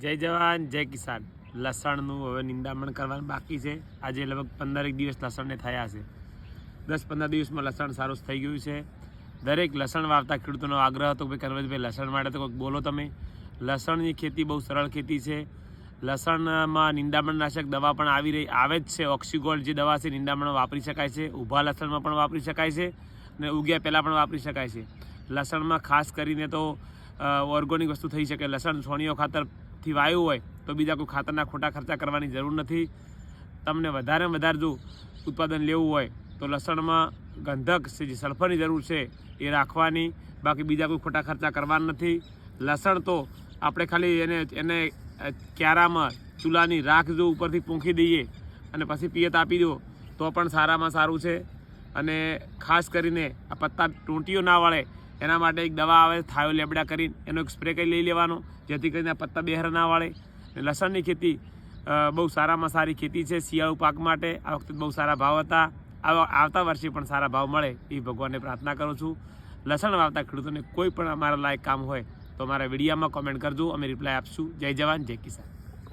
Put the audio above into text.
જય જવાન, જય કિસાન. લસણનું હવે નિંદામણ કરવાનું બાકી છે. આજે લગભગ પંદરેક દિવસ લસણને થયા છે. દસ પંદર દિવસમાં લસણ સારું થઈ ગયું છે. દરેક લસણ વાવતા ખેડૂતોનો આગ્રહ હતો કે ભાઈ કનવતભાઈ લસણ માટે તો કોઈક બોલો તમે. લસણની ખેતી બહુ સરળ ખેતી છે. લસણમાં નિંદામણનાશક દવા પણ આવી રહી, આવે જ છે. ઓક્સિગોલ્ડ જે દવા છે નિંદામણ વાપરી શકાય છે. ઊભા લસણમાં પણ વાપરી શકાય છે અને ઉગ્યા પહેલાં પણ વાપરી શકાય છે. લસણમાં ખાસ કરીને તો ઓર્ગોનિક વસ્તુ થઈ શકે. લસણ છોણીઓ ખાતરથી વાયુ હોય તો બીજા કોઈ ખાતરના ખોટા ખર્ચા કરવાની જરૂર નથી. તમને વધારે વધારે જો ઉત્પાદન લેવું હોય તો લસણમાં ગંધક છે, જે સલ્ફરની જરૂર છે, એ રાખવાની. બાકી બીજા કોઈ ખોટા ખર્ચા કરવાના નથી. લસણ તો આપણે ખાલી એને એને ક્યારામાં ચૂલાની રાખ જો ઉપરથી પૂંખી દઈએ અને પછી પિયત આપી દો, તો પણ સારામાં સારું છે. અને ખાસ કરીને આ પત્તા ટૂંટીઓ ના વળે એના માટે એક દવા આવે, થાયો લેબડા કરીને એનો એક સ્પ્રે કરી લઈ લેવાનો, જેથી કરીને પત્તા બેહર ના વાળે. લસણની ખેતી બહુ સારામાં સારી ખેતી છે શિયાળુ પાક માટે. આ વખતે બહુ સારા ભાવ હતા. આવા- આવતા વર્ષે પણ સારા ભાવ મળે એ ભગવાનને પ્રાર્થના કરું છું. લસણ વાવતા ખેડૂતોને કોઈ પણ અમારા લાયક કામ હોય તો અમારા વિડીયામાં કોમેન્ટ કરજો. અમે રિપ્લાય આપશું. જય જવાન, જય કિસાન.